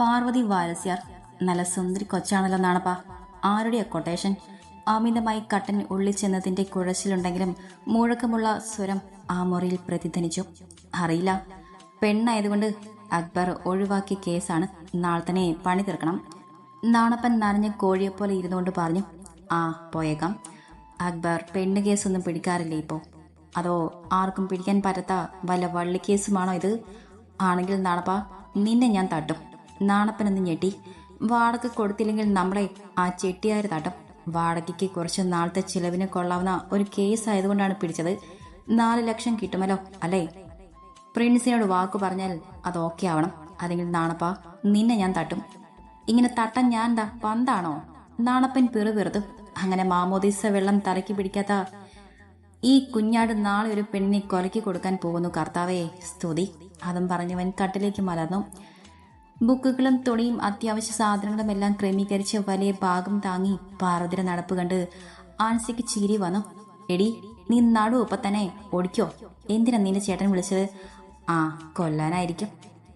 പാർവതി വാരസ്യാർ. നല്ല സുന്ദരി കൊച്ചാണല്ലോ നാണപ്പാ ആരുടെയാ കൊട്ടേഷൻ? അമിതമായി കട്ടൻ ഉള്ളിൽ ചെന്നതിന്റെ കുഴച്ചിലുണ്ടെങ്കിലും മുഴക്കമുള്ള സ്വരം ആ മുറിയിൽ പ്രതിധ്വനിച്ചു. അറിയില്ല. പെണ്ണായതുകൊണ്ട് അക്ബർ ഒഴിവാക്കിയ കേസാണ് നാളെ തന്നെ പണി തീർക്കണം. നാണപ്പൻ നനഞ്ഞ കോഴിയെപ്പോലെ ഇരുന്നുകൊണ്ട് പറഞ്ഞു ആ പോയേക്കാം. അക്ബർ പെണ്ണ് കേസൊന്നും പിടിക്കാറില്ലേ ഇപ്പോൾ അതോ ആർക്കും പിടിക്കാൻ പറ്റാത്ത വല്ല വള്ളിക്കേസുമാണോ ഇത്? ആണെങ്കിൽ നാണപ്പ നിന്നെ ഞാൻ തട്ടും. നാണപ്പനെന്ന് ഞെട്ടി. വാടക കൊടുത്തില്ലെങ്കിൽ നമ്മളെ ആ ചെട്ടിയാര് തട്ടും. വാടകയ്ക്ക് കുറച്ച് നാളത്തെ ചിലവിനെ കൊള്ളാവുന്ന ഒരു കേസ് ആയതുകൊണ്ടാണ് പിടിച്ചത്. നാല് ലക്ഷം കിട്ടുമല്ലോ അല്ലേ? പ്രിൻസിനോട് വാക്കു പറഞ്ഞാൽ അത് ഓക്കെ ആവണം. അല്ലെങ്കിൽ നാണപ്പ നിന്നെ ഞാൻ തട്ടും. ഇങ്ങനെ തട്ടാൻ ഞാൻ എന്താ പന്താണോ? നാണപ്പൻ പിറുപിറുത്തു അങ്ങനെ മാമോദീസ വെള്ളം തലയ്ക്ക് പിടിക്കാത്ത ഈ കുഞ്ഞാട് നാളെ ഒരു പെണ്ണിനെ കൊലക്കി കൊടുക്കാൻ പോകുന്നു കർത്താവേ സ്തുതി. അതും പറഞ്ഞവൻ കട്ടിലേക്ക് മലർന്നു. ബുക്കുകളും തുണിയും അത്യാവശ്യ സാധനങ്ങളും എല്ലാം ക്രമീകരിച്ച് വലിയ ഭാഗം താങ്ങി പാർവതിയുടെ നടപ്പ് കണ്ട് ആൻസിക്ക് ചിരി വന്നു. എടി നീ നടു ഒപ്പം തന്നെ ഓടിക്കോ. എന്തിനാ നിന്റെ ചേട്ടൻ വിളിച്ചത്? ആ കൊല്ലാനായിരിക്കും.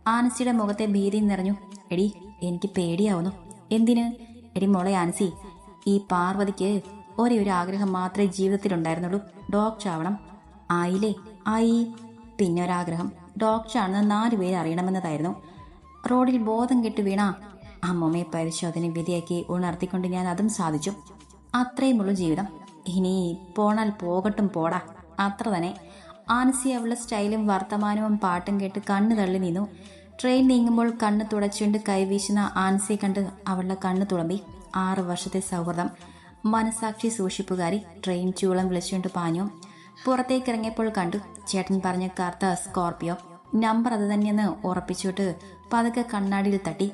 ആൻസിയുടെ മുഖത്തെ ഭീതി നിറഞ്ഞു. എടി എനിക്ക് പേടിയാവുന്നു. എന്തിന്? എടി മോളെ ആൻസി ഈ പാർവതിക്ക് ഒരേ ഒരു ആഗ്രഹം മാത്രമേ ജീവിതത്തിലുണ്ടായിരുന്നുള്ളൂ. ഡോക്ടർ ആവണം. ആയില്ലേ? ആയി. പിന്നെ ഒരാഗ്രഹം. ഡോക്ടറാണെന്ന് നാലു പേര് അറിയണമെന്നതായിരുന്നു. റോഡിൽ ബോധം കെട്ട് വീണ അമ്മമ്മയെ പരിശോധന വിധിയാക്കി ഉണർത്തിക്കൊണ്ട് ഞാൻ അതും സാധിച്ചു. അത്രയുമുള്ള ജീവിതം. ഇനി പോണാൽ പോകട്ടും പോടാ. അത്ര തന്നെ. ആനസി അവളുടെ സ്റ്റൈലും വർത്തമാനവും പാട്ടും കേട്ട് കണ്ണ് തള്ളി നിന്നു. ട്രെയിൻ നീങ്ങുമ്പോൾ കണ്ണ് തുടച്ചുകൊണ്ട് കൈവീശുന്ന ആൻസിയെ കണ്ട് അവളുടെ കണ്ണ് തുളമ്പി. ആറു വർഷത്തെ സൗഹൃദം. മനസാക്ഷി സൂക്ഷിപ്പുകാരി. ട്രെയിൻ ചൂളം വിളിച്ചുകൊണ്ട് പാഞ്ഞു. പുറത്തേക്ക് ഇറങ്ങിയപ്പോൾ കണ്ടു. ചേട്ടൻ പറഞ്ഞ കറുത്ത സ്കോർപിയോ. നമ്പർ അത് തന്നെയെന്ന് ഉറപ്പിച്ചിട്ട് പതുക്കെ കണ്ണാടിയിൽ തട്ടി.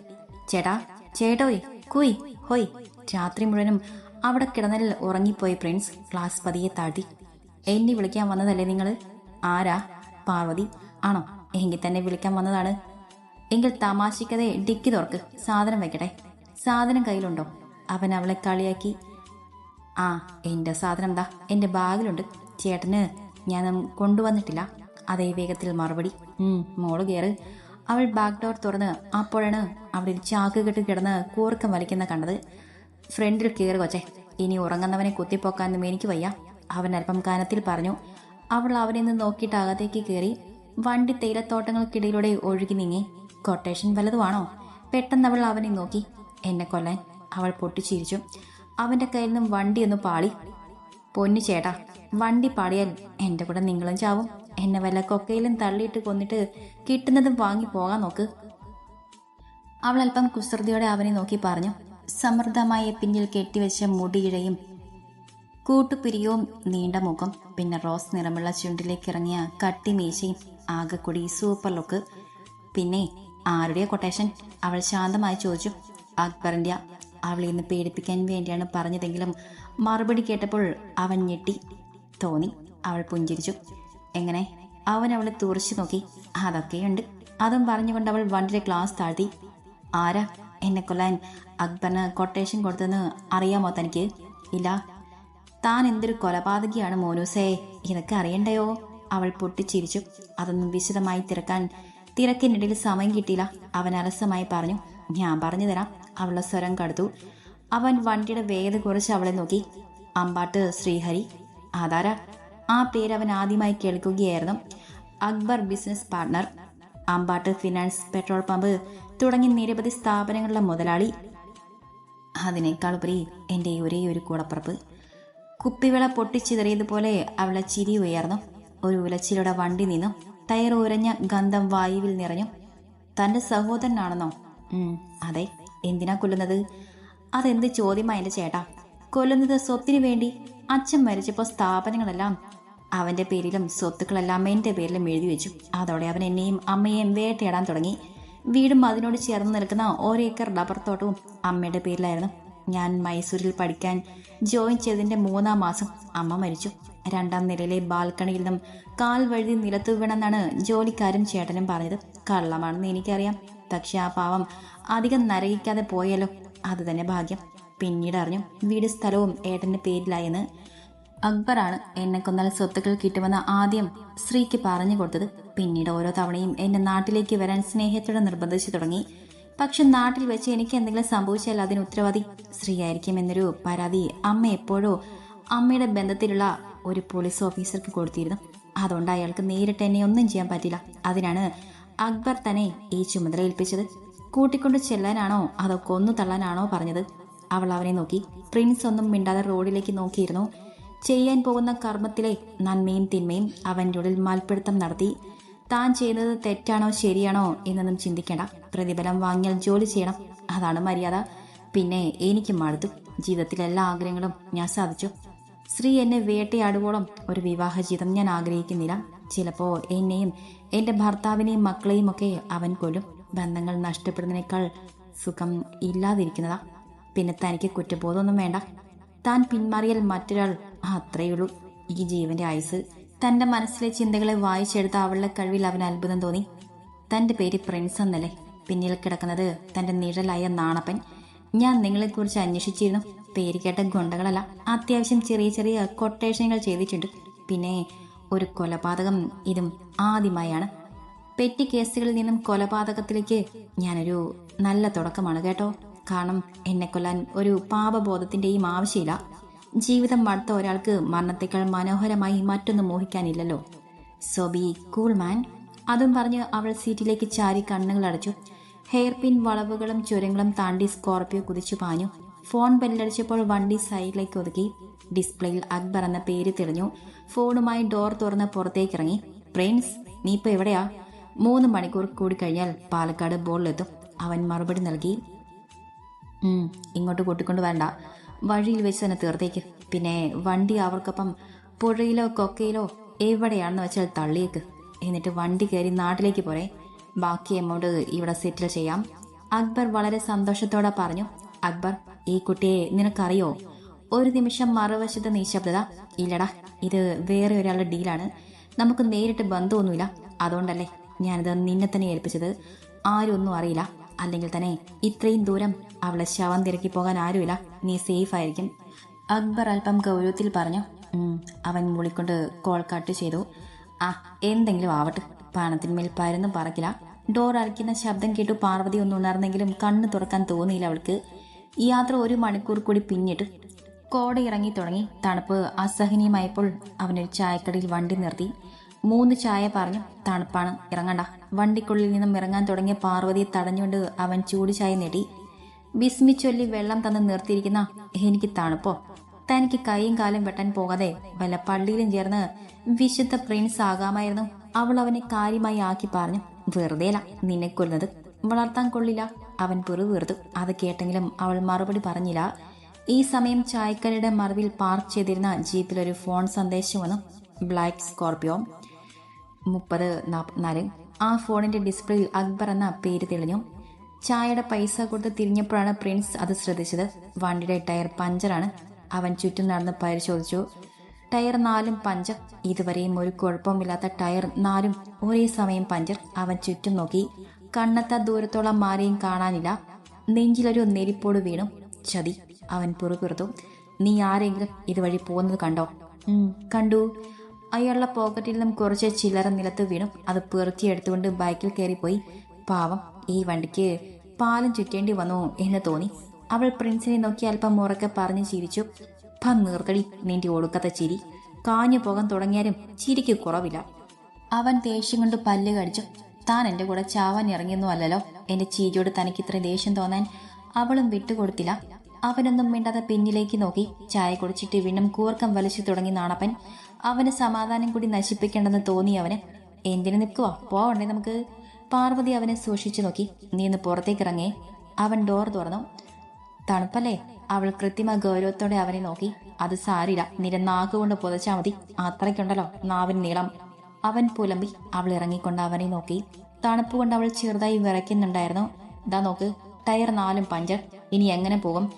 ചേട്ടാ ചേട്ടോയ് കുയ് ഹോയ്. രാത്രി മുഴുവനും അവിടെ കിടന്നലിൽ ഉറങ്ങിപ്പോയി പ്രിൻസ് ക്ലാസ് പതിയെ താഴ്ത്തി. എന്നെ വിളിക്കാൻ വന്നതല്ലേ നിങ്ങൾ ആരാ? പാർവതി. ആണോ? എങ്കിൽ തന്നെ വിളിക്കാൻ വന്നതാണ്. എങ്കിൽ തമാശിക്കതെ ഡിക്കി തുറക്ക്. സാധനം വെക്കട്ടെ. സാധനം കയ്യിലുണ്ടോ? അവൻ അവളെ കളിയാക്കി. ആ എന്റെ സാധനം എന്താ എന്റെ ബാഗിലുണ്ട്. ചേട്ടന് ഞാൻ കൊണ്ടുവന്നിട്ടില്ല. അതേ വേഗത്തിൽ മറുപടി. മോൾ കയറ് അവൾ ബാക്ക് ഡോർ തുറന്ന് അപ്പോഴാണ് അവിടെ ചാക്ക് കെട്ടി കിടന്ന് കൂർക്കം വലിക്കുന്ന കണ്ടത്. ഫ്രണ്ടിൽ കയറി കൊച്ചെ. ഇനി ഉറങ്ങുന്നവനെ കുത്തിപ്പോക്കാനൊന്നും എനിക്ക് വയ്യ. അവൻ അല്പം കാനത്തിൽ പറഞ്ഞു. അവൾ അവനെ നിന്ന് നോക്കിയിട്ട് അകത്തേക്ക് കയറി വണ്ടി തേയിലത്തോട്ടങ്ങൾക്കിടയിലൂടെ ഒഴുകി നീങ്ങി. കൊട്ടേഷൻ വലതുവാണോ? പെട്ടെന്ന് അവൾ അവനെ നോക്കി. എന്നെ കൊല്ലാൻ അവൾ പൊട്ടിച്ചിരിച്ചു. അവന്റെ കയ്യിൽ നിന്നും വണ്ടി ഒന്ന് പാളി. പൊന്നു ചേട്ടാ വണ്ടി പാടിയാൽ എന്റെ കൂടെ നിങ്ങളും ചാവും. എന്നെ വല്ല കൊക്കയിലും തള്ളിയിട്ട് കൊന്നിട്ട് കിട്ടുന്നതും വാങ്ങി പോകാൻ നോക്ക്. അവൾ അല്പം കുസൃതിയോടെ അവനെ നോക്കി പറഞ്ഞു. സമൃദ്ധമായ പിന്നിൽ കെട്ടിവെച്ച മുടിയിഴയും കൂട്ടുപിരിയവും നീണ്ട മുഖം പിന്നെ റോസ് നിറമുള്ള ചുണ്ടിലേക്ക് ഇറങ്ങിയ കട്ടിമീശയും ആകെക്കൂടി സൂപ്പർ ലുക്ക്. പിന്നെ ആരുടെ കൊട്ടേഷൻ? അവൾ ശാന്തമായി ചോദിച്ചു. അക്ബറിന്റെ അവളെ ഇന്ന് പേടിപ്പിക്കാൻ വേണ്ടിയാണ് പറഞ്ഞതെങ്കിലും മറുപടി കേട്ടപ്പോൾ അവൻ ഞെട്ടി. തോന്നി. അവൾ പുഞ്ചിരിച്ചു. എങ്ങനെ? അവൻ അവളെ തുറച്ചു നോക്കി. അതൊക്കെയുണ്ട്. അതും പറഞ്ഞുകൊണ്ട് അവൾ വണ്ടിയുടെ ഗ്ലാസ് താഴ്ത്തി. ആരാ? എന്നെ കൊല്ലാൻ അക്ബറിന് കൊട്ടേഷൻ കൊടുത്തെന്ന് അറിയാമോ തനിക്ക്? ഇല്ല. താൻ എന്തൊരു കൊലപാതകിയാണ് മോനൂസേ. ഇതൊക്കെ അറിയണ്ടയോ? അവൾ പൊട്ടിച്ചിരിച്ചു. അതൊന്നും വിശദമായി തിരക്കാൻ തിരക്കിനിടയിൽ സമയം കിട്ടിയില്ല. അവൻ അലസമായി പറഞ്ഞു ഞാൻ പറഞ്ഞു തരാം. അവളുടെ സ്വരം കടുത്തു അവൻ വണ്ടിയുടെ വേഗത കുറച്ച് അവളെ നോക്കി. അമ്പാട്ട് ശ്രീഹരി ആധാര ആ പേര് അവൻ ആദ്യമായി കേൾക്കുകയായിരുന്നു. Akbar business partner Ambat finance petrol pump തുടങ്ങി നിരവധി സ്ഥാപനങ്ങളുടെ മുതലാളി. അതിനേക്കാൾ ഉപരി എന്റെ ഒരേ ഒരു കൂടപ്പുറപ്പ്. കുപ്പിവിള പൊട്ടിച്ചിതറിയതുപോലെ അവളെ ചിരി ഉയർന്നു. ഒരു ഉലച്ചിലൂടെ വണ്ടി നിന്നു. ടയർ ഉരഞ്ഞ ഗന്ധം വായുവിൽ നിറഞ്ഞു. തന്റെ സഹോദരനാണെന്നോ? അതെ. എന്തിനാ കൊല്ലുന്നത്? അതെന്ത് ചോദ്യമാ എന്റെ ചേട്ടാ. കൊല്ലുന്നത് സ്വത്തിനു വേണ്ടി. അച്ഛൻ മരിച്ചപ്പോൾ സ്ഥാപനങ്ങളെല്ലാം അവന്റെ പേരിലും സ്വത്തുക്കളെല്ലാം എന്റെ പേരിലും എഴുതി വെച്ചു. അതോടെ അവൻ എന്നെയും അമ്മയെയും വേട്ടയാടാൻ തുടങ്ങി. വീടും അതിനോട് ചേർന്ന് നിൽക്കുന്ന ഒരേക്കർ റബ്ബർ തോട്ടവും അമ്മയുടെ പേരിലായിരുന്നു. ഞാൻ മൈസൂരിൽ പഠിക്കാൻ ജോയിൻ ചെയ്തതിന്റെ മൂന്നാം മാസം അമ്മ മരിച്ചു. രണ്ടാം നിലയിലെ ബാൽക്കണിയിൽ നിന്നും കാൽ വഴുതി നിലത്തു വീണെന്നാണ് ജോലിക്കാരും ചേട്ടനും പറഞ്ഞത്. കള്ളമാണെന്ന് എനിക്കറിയാം. പക്ഷെ ആ പാവം അധികം നരകിക്കാതെ പോയല്ലോ. അത് തന്നെ ഭാഗ്യം. പിന്നീട് അറിഞ്ഞു. വീട് സ്ഥലവും ഏട്ടന്റെ പേരിലായെന്ന് അക്ബറാണ് എന്നെ കൊന്നാൽ സ്വത്തുക്കൾ കിട്ടുമെന്ന് ആദ്യം സ്ത്രീക്ക് പറഞ്ഞു കൊടുത്തത്. പിന്നീട് ഓരോ തവണയും എന്നെ നാട്ടിലേക്ക് വരാൻ സ്നേഹത്തോടെ നിർബന്ധിച്ചു തുടങ്ങി. പക്ഷെ നാട്ടിൽ വെച്ച് എനിക്ക് എന്തെങ്കിലും സംഭവിച്ചാൽ അതിന് ഉത്തരവാദി ശ്രീ ആയിരിക്കും എന്നൊരു പരാതി അമ്മ എപ്പോഴോ അമ്മയുടെ ബന്ധത്തിലുള്ള ഒരു പോലീസ് ഓഫീസർക്ക് കൊടുത്തിരുന്നു. അതുകൊണ്ട് അയാൾക്ക് നേരിട്ട് എന്നെ ഒന്നും ചെയ്യാൻ പറ്റില്ല അതിനാണ് അക്ബർ തന്നെ ഈ ചുമതല ഏൽപ്പിച്ചത്. കൂട്ടിക്കൊണ്ട് ചെല്ലാനാണോ അതോ കൊന്നു തള്ളാനാണോ പറഞ്ഞത്? അവൾ അവനെ നോക്കി. പ്രിൻസ് ഒന്നും മിണ്ടാതെ റോഡിലേക്ക് നോക്കിയിരുന്നു. ചെയ്യാൻ പോകുന്ന കർമ്മത്തിലെ നന്മയും തിന്മയും അവന്റെ ഉള്ളിൽ മൽപ്പിടുത്തം നടത്തി. താൻ ചെയ്യുന്നത് തെറ്റാണോ ശരിയാണോ എന്നൊന്നും ചിന്തിക്കേണ്ട. പ്രതിഫലം വാങ്ങിയാൽ ജോലി ചെയ്യണം. അതാണ് മര്യാദ. പിന്നെ എനിക്ക് മടുത്തു ജീവിതത്തിലെ എല്ലാ ആഗ്രഹങ്ങളും ഞാൻ സാധിച്ചു. സ്ത്രീ എന്നെ വേട്ടയാടുവോളം ഒരു വിവാഹ ജീവിതം ഞാൻ ആഗ്രഹിക്കുന്നില്ല. ചിലപ്പോൾ എന്നെയും എന്റെ ഭർത്താവിനെയും മക്കളെയും ഒക്കെ അവൻ കൊല്ലും. ബന്ധങ്ങൾ നഷ്ടപ്പെടുന്നതിനേക്കാൾ സുഖം ഇല്ലാതിരിക്കുന്നതാ. പിന്നെ തനിക്ക് കുറ്റബോധമൊന്നും വേണ്ട. താൻ പിന്മാറിയാൽ മറ്റൊരാൾ അത്രയുള്ളൂ ഈ ജീവന്റെ ആയുസ്. തന്റെ മനസ്സിലെ ചിന്തകളെ വായിച്ചെടുത്ത അവളുടെ കഴിവിൽ അവന് അത്ഭുതം തോന്നി. തന്റെ പേര് പ്രിൻസ് എന്നല്ലേ? പിന്നിൽ കിടക്കുന്നത് തന്റെ നിഴലായ നാണപ്പൻ. ഞാൻ നിങ്ങളെക്കുറിച്ച് അന്വേഷിച്ചിരുന്നു. പേര് കേട്ട ഗുണ്ടകളല്ല. അത്യാവശ്യം ചെറിയ ചെറിയ കൊട്ടേഷനുകൾ ചെയ്തിട്ടുണ്ട്. പിന്നെ ഒരു കൊലപാതകം ഇതും ആദ്യമായാണ്. പെറ്റി കേസുകളിൽ നിന്നും കൊലപാതകത്തിലേക്ക് ഞാനൊരു നല്ല തുടക്കമാണ് കേട്ടോ. കാരണം എന്നെ കൊല്ലാൻ ഒരു പാപബോധത്തിന്റെയും ആവശ്യമില്ല. ജീവിതം മടുത്ത ഒരാൾക്ക് മരണത്തേക്കാൾ മനോഹരമായി മറ്റൊന്നും മോഹിക്കാനില്ലല്ലോ. So be cool man. അതും പറഞ്ഞ് അവൾ സീറ്റിലേക്ക് ചാരി കണ്ണുകൾ അടച്ചു. ഹെയർ പിൻ വളവുകളും ചുരങ്ങളും താണ്ടി സ്കോർപ്പിയോ കുതിച്ചു പാഞ്ഞു. ഫോൺ ബെല്ലടിച്ചപ്പോൾ വണ്ടി സൈഡിലേക്ക് ഒതുക്കി. ഡിസ്പ്ലേയിൽ അക്ബർ എന്ന പേര് തെളിഞ്ഞു. ഫോണുമായി ഡോർ തുറന്ന് പുറത്തേക്ക് ഇറങ്ങി പ്രിൻസ് നീ ഇപ്പൊ എവിടെയാ? മൂന്ന് മണിക്കൂർ കൂടി കഴിഞ്ഞാൽ പാലക്കാട് ബോളിലെത്തും. അവൻ മറുപടി നൽകി. ഇങ്ങോട്ട് കൂട്ടിക്കൊണ്ട് വരണ്ട. വഴിയിൽ വെച്ച് തന്നെ തീർത്തേക്ക്. പിന്നെ വണ്ടി അവർക്കൊപ്പം പുഴയിലോ കൊക്കയിലോ എവിടെയാണെന്ന് വെച്ചാൽ തള്ളിയേക്ക്. എന്നിട്ട് വണ്ടി കയറി നാട്ടിലേക്ക് പോരെ. ബാക്കി എമൗണ്ട് ഇവിടെ സെറ്റിൽ ചെയ്യാം. അക്ബർ വളരെ സന്തോഷത്തോടെ പറഞ്ഞു അക്ബർ ഈ കുട്ടിയെ നിനക്കറിയോ? ഒരു നിമിഷം മറുവശത്ത് നിശബ്ദത ഇല്ലടാ ഇത് വേറെ ഒരാളുടെ ഡീലാണ് നമുക്ക് നേരിട്ട് ബന്ധമൊന്നുമില്ല. അതുകൊണ്ടല്ലേ ഞാനിത് നിന്നെ തന്നെ ഏൽപ്പിച്ചത്. ആരും ഒന്നും അറിയില്ല. അല്ലെങ്കിൽ തന്നെ ഇത്രയും ദൂരം അവളെ ശവം തിരക്കി പോകാൻ ആരുമില്ല. നീ സേഫ് ആയിരിക്കും. അക്ബർ അല്പം ഗൗരവത്തിൽ പറഞ്ഞു അവൻ മുളിക്കൊണ്ട് കോൾ കട്ട് ചെയ്തു. ആ എന്തെങ്കിലും ആവട്ടെ. പണത്തിന്മേൽ പരന്നും പറക്കില്ല. ഡോർ അടയ്ക്കുന്ന ശബ്ദം കേട്ടു പാർവതി ഒന്ന് ഉണർന്നെങ്കിലും കണ്ണ് തുറക്കാൻ തോന്നിയില്ല അവൾക്ക്. യാത്ര ഒരു മണിക്കൂർ കൂടി പിന്നിട്ട്. കോട ഇറങ്ങി തുടങ്ങി. തണുപ്പ് അസഹനീയമായപ്പോൾ അവനൊരു ചായക്കടയിൽ വണ്ടി നിർത്തി. മൂന്ന് ചായ പറഞ്ഞു തണുപ്പാണ്. ഇറങ്ങണ്ട. വണ്ടിക്കുള്ളിൽ നിന്നും ഇറങ്ങാൻ തുടങ്ങിയ പാർവതിയെ തടഞ്ഞുകൊണ്ട് അവൻ ചൂട് ചായ നേടി. വിസ്മിച്ചൊല്ലി വെള്ളം തന്ന് നിർത്തിയിരിക്കുന്ന എനിക്ക് തണുപ്പോ? തനിക്ക് കൈയും കാലും വെട്ടാൻ പോകാതെ വല്ല പള്ളിയിലും ചേർന്ന് വിശുദ്ധ പ്രിൻസ് ആകാമായിരുന്നു. അവൾ അവനെ കാര്യമായി ആക്കി പറഞ്ഞു വെറുതെയല്ല നിന്നെ കൊല്ലുന്നത്. വളർത്താൻ കൊള്ളില്ല. അവൻ പിറുവീർത്തു അത് കേട്ടെങ്കിലും അവൾ മറുപടി പറഞ്ഞില്ല. ഈ സമയം ചായക്കലയുടെ മറവിൽ പാർക്ക് ചെയ്തിരുന്ന ജീപ്പിൽ ഒരു ഫോൺ സന്ദേശം വന്നു. Black Scorpio. മുപ്പത് നാൽപ്പത്തിനാല് ആ ഫോണിന്റെ ഡിസ്പ്ലേയിൽ അക്ബർ എന്ന പേര് തെളിഞ്ഞു. ചായയുടെ പൈസ കൊടുത്ത് തിരിഞ്ഞപ്പോഴാണ് പ്രിൻസ് അത് ശ്രദ്ധിച്ചത്. വണ്ടിയുടെ ടയർ പഞ്ചറാണ്. അവൻ ചുറ്റും നടന്ന് പരിശോധിച്ചു. ടയർ നാലും പഞ്ചർ. ഇതുവരെയും ഒരു കുഴപ്പമില്ലാത്ത ടയർ നാലും ഒരേ സമയം പഞ്ചർ. അവൻ ചുറ്റും നോക്കി. കണ്ണത്ത ദൂരത്തോളം മാറിയും കാണാനില്ല. നെഞ്ചിലൊരു നെരിപ്പോട് വീണു. ചതി. അവൻ പുറകുറുത്തു നീ ആരെങ്കിലും ഇതുവഴി പോകുന്നത് കണ്ടോ? "ഉം, കണ്ടു. അയാളുടെ പോക്കറ്റിൽ നിന്നും കുറച്ച് ചില്ലറ നിലത്ത് വീണു. അത് പെറുക്കിയെടുത്തുകൊണ്ട് ബൈക്കിൽ കയറിപ്പോയി. പാവം ഈ വണ്ടിക്ക് പാലം ചുറ്റേണ്ടി വന്നു എന്ന് തോന്നി. അവൾ പ്രിൻസിനെ നോക്കി അല്പം ഉറക്കെ പറഞ്ഞു ചിരിച്ചു. ഭ നീർത്തടി നീണ്ടി ഒടുക്കത്തെ ചിരി. കാഞ്ഞു പോകാൻ തുടങ്ങിയാലും ചിരിക്ക് കുറവില്ല. അവൻ ദേഷ്യം കൊണ്ട് പല്ല് കടിച്ചു. താൻ എന്റെ കൂടെ ചാവാൻ ഇറങ്ങിയൊന്നും അല്ലല്ലോ. എന്റെ ചീരിയോട് തനിക്ക് ഇത്ര ദേഷ്യം തോന്നാൻ അവളും വിട്ടുകൊടുത്തില്ല. അവനൊന്നും മിണ്ടാതെ പിന്നിലേക്ക് നോക്കി. ചായ കുടിച്ചിട്ട് വീണ്ടും കൂർക്കം വലിച്ചു തുടങ്ങി നാണപ്പൻ. അവന് സമാധാനം കൂടി നശിപ്പിക്കേണ്ടെന്ന് തോന്നി അവന്. എന്തിനു നിൽക്കുവാ? പോവണ്ടേ നമുക്ക്. പാർവതി അവനെ സൂക്ഷിച്ചു നോക്കി. നീ ഇന്ന് പുറത്തേക്ക് ഇറങ്ങേ. അവൻ ഡോർ തുറന്നു. തണുപ്പല്ലേ? അവൾ കൃത്രിമ ഗൗരവത്തോടെ അവനെ നോക്കി. അത് സാരില്ല. നിന്റെ നാക്കുകൊണ്ട് പുതച്ചാ മതി. അത്രയ്ക്കുണ്ടല്ലോ നാവിൻ നീളം. അവൻ പുലമ്പി അവൾ ഇറങ്ങിക്കൊണ്ട് അവനെ നോക്കി. തണുപ്പ് കൊണ്ട് അവൾ ചെറുതായി വിറയ്ക്കുന്നുണ്ടായിരുന്നു. ദാ നോക്ക്. ടയർ നാലും പഞ്ചർ. ഇനി എങ്ങനെ പോകും?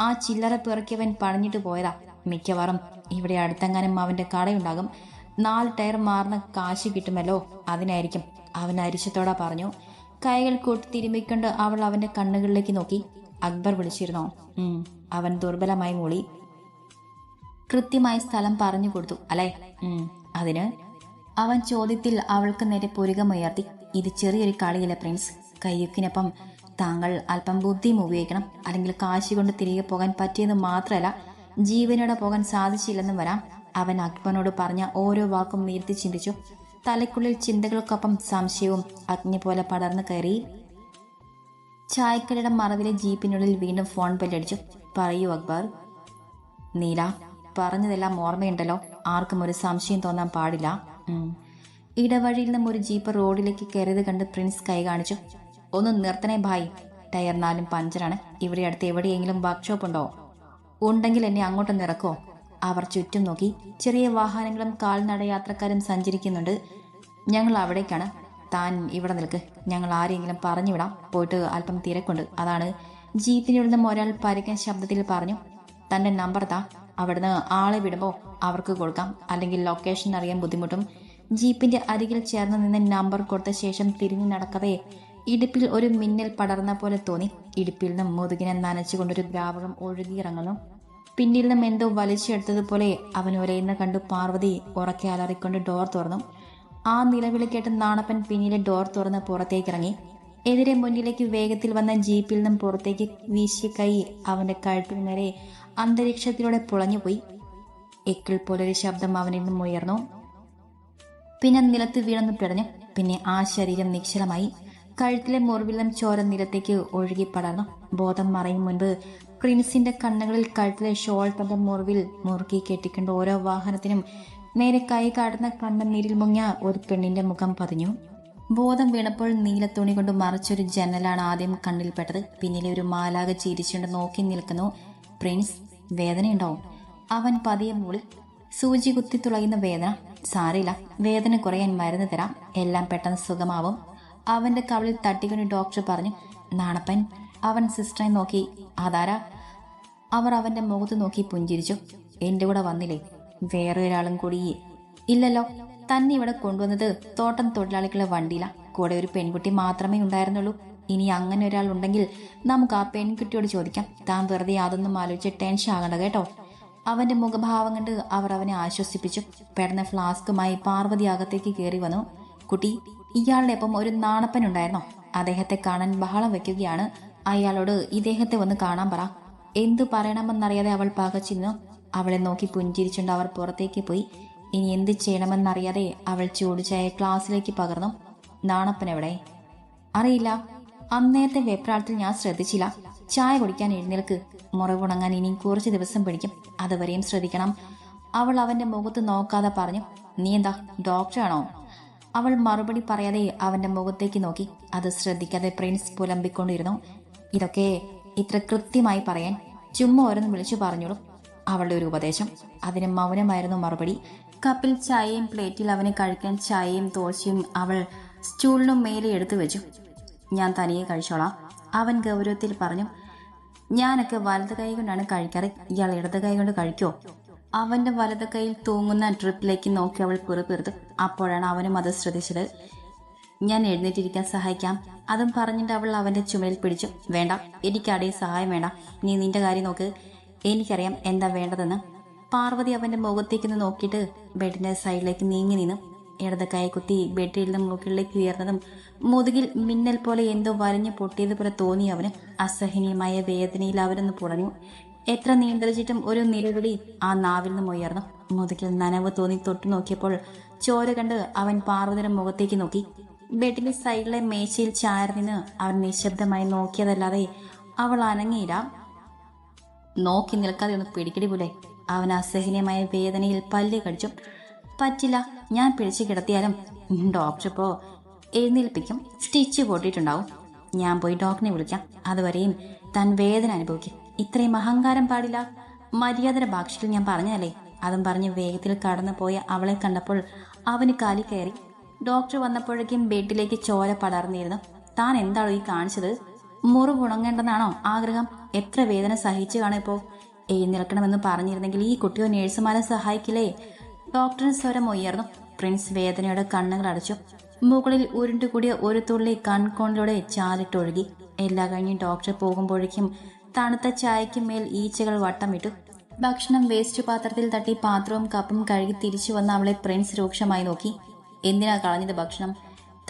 ആ ചില്ലറ പിറക്കിയവൻ പണിഞ്ഞിട്ട് പോയതാ. മിക്കവാറും ഇവിടെ അടുത്തെങ്ങാനും അവന്റെ കടയുണ്ടാകും. നാല് ടയർ മാറുന്ന കാശ് കിട്ടുമല്ലോ? അതിനായിരിക്കും അവൻ അരിശത്തോടെ പറഞ്ഞു. കൈകൾ കൂട്ടി തിരുമ്പിക്കൊണ്ട് അവൾ അവന്റെ കണ്ണുകളിലേക്ക് നോക്കി. അക്ബർ വിളിച്ചിരുന്നു. അവൻ ദുർബലമായി മൂളി. കൃത്യമായ സ്ഥലം പറഞ്ഞു കൊടുത്തു അല്ലേ? അതിന് അവൻ ചോദ്യത്തിൽ അവൾക്ക് നേരെ പുരുകമുയർത്തി. ഇത് ചെറിയൊരു കളിയില്ല പ്രിൻസ്? കയ്യുക്കിനൊപ്പം താങ്കൾ അല്പം ബുദ്ധിയും ഉപയോഗിക്കണം അല്ലെങ്കിൽ കാശി കൊണ്ട് തിരികെ പോകാൻ പറ്റിയെന്ന് മാത്രമല്ല ജീവനോടെ പോകാൻ സാധിച്ചില്ലെന്നും വരാം. അവൻ അക്ബറിനോട് പറഞ്ഞ ഓരോ വാക്കും നീർത്തി ചിന്തിച്ചു. തലയ്ക്കുള്ളിൽ ചിന്തകൾക്കൊപ്പം സംശയവും അഗ്നി പോലെ പടർന്നു കയറി. ചായക്കടയുടെ മറവിലെ ജീപ്പിനുള്ളിൽ വീണ്ടും ഫോൺ ബെല്ലടിച്ചു. പറയൂ അക്ബർ. നീല പറഞ്ഞതെല്ലാം ഓർമ്മയുണ്ടല്ലോ. ആർക്കും ഒരു സംശയം തോന്നാൻ പാടില്ല. ഇടവഴിയിൽ നിന്നും ഒരു ജീപ്പ് റോഡിലേക്ക് കയറിയത് കണ്ട് പ്രിൻസ് കൈ കാണിച്ചു. ഒന്ന് നിർത്തണേ ഭായ്. ടയർ നാലും പഞ്ചറാണ്. ഇവിടെ അടുത്ത് എവിടെയെങ്കിലും വർക്ക്ഷോപ്പ് ഉണ്ടോ? ഉണ്ടെങ്കിൽ എന്നെ അങ്ങോട്ട് നിറക്കോ? അവർ ചുറ്റും നോക്കി ചെറിയ വാഹനങ്ങളും കാൽനടയാത്രക്കാരും സഞ്ചരിക്കുന്നുണ്ട്. ഞങ്ങൾ അവിടേക്കാണ്. താൻ ഇവിടെ നിൽക്ക്. ഞങ്ങൾ ആരെങ്കിലും പറഞ്ഞു വിടാം പോയിട്ട് അല്പം തിരക്കുണ്ട്. അതാണ് ജീപ്പിനുള്ളിൽ നിന്നും ഒരാൾ പരുക്കൻ ശബ്ദത്തിൽ പറഞ്ഞു തന്റെ നമ്പർ താ. അവിടുന്ന് ആളെ വിടുമ്പോൾ അവർക്ക് കൊടുക്കാം. അല്ലെങ്കിൽ ലൊക്കേഷൻ അറിയാൻ ബുദ്ധിമുട്ടും. ജീപ്പിന്റെ അരികിൽ ചേർന്ന് നിന്ന് നമ്പർ കൊടുത്ത ശേഷം തിരിഞ്ഞു നടക്കവേ ഇടുപ്പിൽ ഒരു മിന്നൽ പടർന്ന പോലെ തോന്നി. ഇടുപ്പിൽ നിന്നും മുതുകിനെ നനച്ചുകൊണ്ടൊരു ദ്രാവകം ഒഴുകിയിറങ്ങുന്നു. പിന്നിൽ നിന്നും എന്തോ വലിച്ചെടുത്തതുപോലെ അവൻ ഒരയുന്ന കണ്ടു പാർവതി ഉറക്കെ അലറിക്കൊണ്ട് ഡോർ തുറന്നു. ആ നിലവിളി കേട്ട് നാണപ്പൻ പിന്നിലെ ഡോർ തുറന്ന് പുറത്തേക്കിറങ്ങി. എതിരെ മുന്നിലേക്ക് വേഗത്തിൽ വന്ന ജീപ്പിൽ നിന്നും പുറത്തേക്ക് വീശി കൈ അവന്റെ കഴുത്തിൽ നേരെ അന്തരീക്ഷത്തിലൂടെ പുളഞ്ഞുപോയി. എക്കിൾ പോലൊരു ശബ്ദം അവനിൽ നിന്നും ഉയർന്നു. പിന്നെ നിലത്ത് വീണെന്ന് പിടഞ്ഞു. പിന്നെ ആ ശരീരം നിശ്ചലമായി. കഴുത്തിലെ മുറിവിലും ചോര നിരത്തേക്ക് ഒഴുകി പടർന്നു. ബോധം മറയും മുൻപ് പ്രിൻസിന്റെ കണ്ണുകളിൽ കഴുത്തിലെ ഷോൾ തന്റെ മുറിവിൽ മുറുക്കി കെട്ടിക്കൊണ്ട് ഓരോ വാഹനത്തിനും നേരെ കൈ കാട്ടുന്ന കണ്ണുനീരിൽ മുങ്ങിയ ഒരു പെണ്ണിന്റെ മുഖം പതിഞ്ഞു. ബോധം വീണപ്പോൾ നീല തുണി കൊണ്ട് മറച്ചൊരു ജനലാണ് ആദ്യം കണ്ണിൽപ്പെട്ടത്. പിന്നിലെ ഒരു മാലാക ചിരിച്ചുകൊണ്ട് നോക്കി നിൽക്കുന്നു. പ്രിൻസ് വേദനയുണ്ടാവും അവൻ പതിയെ മൂളി സൂചി കുത്തി തുളയുന്ന വേദന. സാരില്ല വേദന കുറയാൻ മരുന്ന് തരാം. എല്ലാം പെട്ടെന്ന് സുഖമാവും. അവന്റെ കവളിൽ തട്ടിക്കൊണ്ട് ഡോക്ടർ പറഞ്ഞു നാണപ്പൻ അവൻ സിസ്റ്ററെ നോക്കി. അതാരാ? അവർ അവന്റെ മുഖത്ത് നോക്കി പുഞ്ചിരിച്ചു. എന്റെ കൂടെ വന്നില്ലേ? വേറെ ഒരാളും കൂടി ഇല്ലല്ലോ. തന്നെ ഇവിടെ കൊണ്ടുവന്നത് തോട്ടം തൊഴിലാളികളെ വണ്ടിയില. കൂടെ ഒരു പെൺകുട്ടി മാത്രമേ ഉണ്ടായിരുന്നുള്ളൂ. ഇനി അങ്ങനെ ഒരാൾ ഉണ്ടെങ്കിൽ നമുക്ക് ആ പെൺകുട്ടിയോട് ചോദിക്കാം. താൻ വെറുതെ അതൊന്നും ആലോചിച്ച് ടെൻഷൻ ആകണ്ട കേട്ടോ. അവന്റെ മുഖഭാവം കണ്ട് അവർ അവനെ ആശ്വസിപ്പിച്ചു. പെടുന്ന ഫ്ലാസ്കുമായി പാർവതി അകത്തേക്ക് കയറി വന്നു. കുട്ടി ഇയാളുടെ ഒപ്പം ഒരു നാണപ്പനുണ്ടായിരുന്നോ അദ്ദേഹത്തെ കാണാൻ ബഹളം വെക്കുകയാണ്. അയാളോട് ഇദ്ദേഹത്തെ വന്ന് കാണാൻ പറ. എന്തു പറയണമെന്നറിയാതെ അവൾ പകച്ചിരുന്നു അവളെ നോക്കി പുഞ്ചിരിച്ചുകൊണ്ട് അവർ പുറത്തേക്ക് പോയി. ഇനി എന്ത് ചെയ്യണമെന്നറിയാതെ അവൾ ചൂടിച്ചായ ക്ലാസ്സിലേക്ക് പകർന്നു. നാണപ്പൻ എവിടെ? അറിയില്ല. അന്നേരത്തെ വെപ്രാളത്തിൽ ഞാൻ ശ്രദ്ധിച്ചില്ല. ചായ കുടിക്കാൻ എഴുന്നേൽക്ക്. മുറവുണങ്ങാൻ ഇനിയും കുറച്ച് ദിവസം പിടിക്കും. അതുവരെയും ശ്രദ്ധിക്കണം. അവൾ അവന്റെ മുഖത്ത് നോക്കാതെ പറഞ്ഞു നീ എന്താ ഡോക്ടറാണോ? അവൾ മറുപടി പറയാതെ അവന്റെ മുഖത്തേക്ക് നോക്കി. അത് ശ്രദ്ധിക്കാതെ പ്രിൻസ് പുലമ്പിക്കൊണ്ടിരുന്നു. ഇതൊക്കെ ഇത്ര കൃത്യമായി പറയാൻ ചുമ്മാ ഓരോന്ന് വിളിച്ചു പറഞ്ഞോളൂ അവളുടെ ഒരു ഉപദേശം. അതിന് മൗനമായിരുന്നു മറുപടി. കപ്പിൽ ചായയും പ്ലേറ്റിൽ അവന് കഴിക്കാൻ ചായയും തോശയും അവൾ സ്റ്റൂളിനും മേലെ എടുത്തു വെച്ചു. ഞാൻ തനിയെ കഴിച്ചോളാം അവൻ ഗൗരവത്തിൽ പറഞ്ഞു. ഞാനൊക്കെ വലത് കൈ കൊണ്ടാണ് കഴിക്കാറ്. ഇയാൾ ഇടത് കൈ കൊണ്ട് കഴിക്കോ? അവന്റെ വലത് കൈയിൽ തൂങ്ങുന്ന ഡ്രിപ്പിലേക്ക് നോക്കി അവൾ പിറുപിറുത്തു അപ്പോഴാണ് അവനും അത് ശ്രദ്ധിച്ചത്. ഞാൻ എഴുന്നേറ്റിരിക്കാൻ സഹായിക്കാം. അതും പറഞ്ഞിട്ട് അവൾ അവന്റെ ചുമലിൽ പിടിച്ചു. വേണ്ട എനിക്കടയിൽ സഹായം വേണ്ട. നീ നിന്റെ കാര്യം നോക്ക്. എനിക്കറിയാം എന്താ വേണ്ടതെന്ന്. പാർവതി അവന്റെ മുഖത്തേക്ക് നോക്കിയിട്ട് ബെഡിന്റെ സൈഡിലേക്ക് നീങ്ങി നിന്നു. ഇടത് കൈ കുത്തി ബെഡിൽ നിന്നും മുകളിലേക്ക് ഉയർന്നതും മുതുകിൽ മിന്നൽ പോലെ എന്തോ വരഞ്ഞു പൊട്ടിയതുപോലെ തോന്നി അവന്. അസഹനീയമായ വേദനയിൽ അവനൊന്ന് പുറഞ്ഞു എത്ര നിയന്ത്രിച്ചിട്ടും ഒരു നിലവിളി ആ നാവിൽ നിന്നും ഉയർന്നു. മുതുകിൽ നനവ് തോന്നി തൊട്ടു നോക്കിയപ്പോൾ ചോര കണ്ട് അവൻ പാർവതിയുടെ മുഖത്തേക്ക് നോക്കി. ബെഡിന്റെ സൈഡിലെ മേശയിൽ ചാർന്നിന്ന് അവൻ നിശബ്ദമായി നോക്കിയതല്ലാതെ അവൾ അനങ്ങിയില്ല. നോക്കി നിൽക്കാതെ ഒന്ന് പിടിക്കടി പോലെ. അവൻ അസഹനീയമായ വേദനയിൽ പല്ല് കടിച്ചു. പറ്റില്ല ഞാൻ പിടിച്ചു കിടത്തിയാലും ഡോക്ടർ ഇപ്പോ എഴുന്നേൽപ്പിക്കും. സ്റ്റിച്ച് പൊട്ടിയിട്ടുണ്ടാവും. ഞാൻ പോയി ഡോക്ടറിനെ വിളിക്കാം. അതുവരെയും താൻ വേദന അനുഭവിക്കും. ഇത്രയും അഹങ്കാരം പാടില്ല. മര്യാദയുടെ ഭാഷയിൽ ഞാൻ പറഞ്ഞല്ലേ അതും പറഞ്ഞ് വേഗത്തിൽ കടന്നു പോയ അവളെ കണ്ടപ്പോൾ അവന് കാലി കയറി. ഡോക്ടർ വന്നപ്പോഴേക്കും ബെഡിലേക്ക് ചോര പടർന്നിരുന്നു. താൻ എന്താണോ ഈ കാണിച്ചത്? മുറിവുണങ്ങേണ്ടതാണോ ആഗ്രഹം? എത്ര വേദന സഹിച്ചു കാണും ഇപ്പോൾ എഴുന്നേൽക്കണമെന്ന് പറഞ്ഞിരുന്നെങ്കിൽ ഈ കുട്ടിയോ നേഴ്സുമാരെ സഹായിക്കില്ലേ? ഡോക്ടറിന് സ്വരം ഉയർന്നു. പ്രിൻസ് വേദനയുടെ കണ്ണുകൾ അടച്ചു. മുകളിൽ ഉരുണ്ടുകൂടിയ ഒരു തുള്ളി കൺകോണിലൂടെ ചാലിട്ടൊഴുകി. എല്ലാ കഴിഞ്ഞ് ഡോക്ടർ പോകുമ്പോഴേക്കും തണുത്ത ചായയ്ക്ക് മേൽ ഈച്ചകൾ വട്ടമിട്ടു. ഭക്ഷണം വേസ്റ്റ് പാത്രത്തിൽ തട്ടി പാത്രവും കപ്പും കഴുകി തിരിച്ചു വന്ന അവളെ പ്രിൻസ് രൂക്ഷമായി നോക്കി. എന്തിനാ കളഞ്ഞത് ഭക്ഷണം?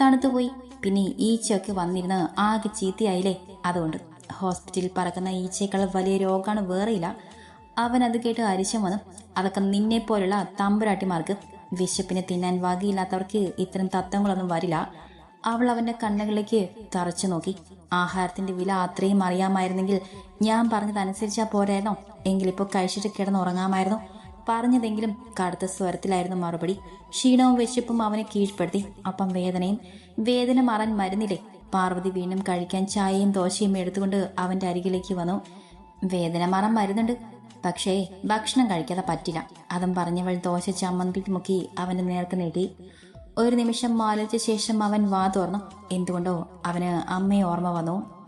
തണുത്തുപോയി. പിന്നെ ഈച്ചയൊക്കെ വന്നിരുന്ന് ആകെ ചീത്തയായില്ലേ? അതുകൊണ്ട്. ഹോസ്പിറ്റലിൽ പറക്കുന്ന ഈച്ചയേക്കാൾ വലിയ രോഗമാണ് വേറെയില്ല. അവൻ അത് കേട്ട് അരിശം വന്നു. അതൊക്കെ നിന്നെ പോലുള്ള തമ്പുരാട്ടിമാർക്ക്. വിശപ്പിനെ തിന്നാൻ വകയില്ലാത്തവർക്ക് ഇത്തരം തത്വങ്ങളൊന്നും വരില്ല. അവൾ അവന്റെ കണ്ണുകളിലേക്ക് തറച്ചു നോക്കി. ആഹാരത്തിന്റെ വില അത്രയും അറിയാമായിരുന്നെങ്കിൽ ഞാൻ പറഞ്ഞതനുസരിച്ചാ പോരായിരുന്നോ? എങ്കിലിപ്പോൾ കഴിച്ചിട്ട് കിടന്നുറങ്ങാമായിരുന്നു. പറഞ്ഞതെങ്കിലും കടുത്ത സ്വരത്തിലായിരുന്നു മറുപടി. ക്ഷീണവും വിശപ്പും അവനെ കീഴ്പ്പെടുത്തി. അപ്പം വേദനയും. വേദന മാറാൻ മരുന്നില്ലേ? പാർവതി വീണ്ടും കഴിക്കാൻ ചായയും ദോശയും എടുത്തുകൊണ്ട് അവന്റെ അരികിലേക്ക് വന്നു. വേദന മാറാൻ മരുന്നുണ്ട്. പക്ഷേ ഭക്ഷണം കഴിക്കാതെ പറ്റില്ല. അതും പറഞ്ഞവൾ ദോശ ചമ്മന്തി മുക്കി അവന്റെ നേർക്ക് നീട്ടി. ഒരു നിമിഷം ആലോചിച്ച ശേഷം അവൻ വാ തുറന്നു. എന്തുകൊണ്ടോ? അവന് അമ്മയെ ഓർമ്മ വന്നു.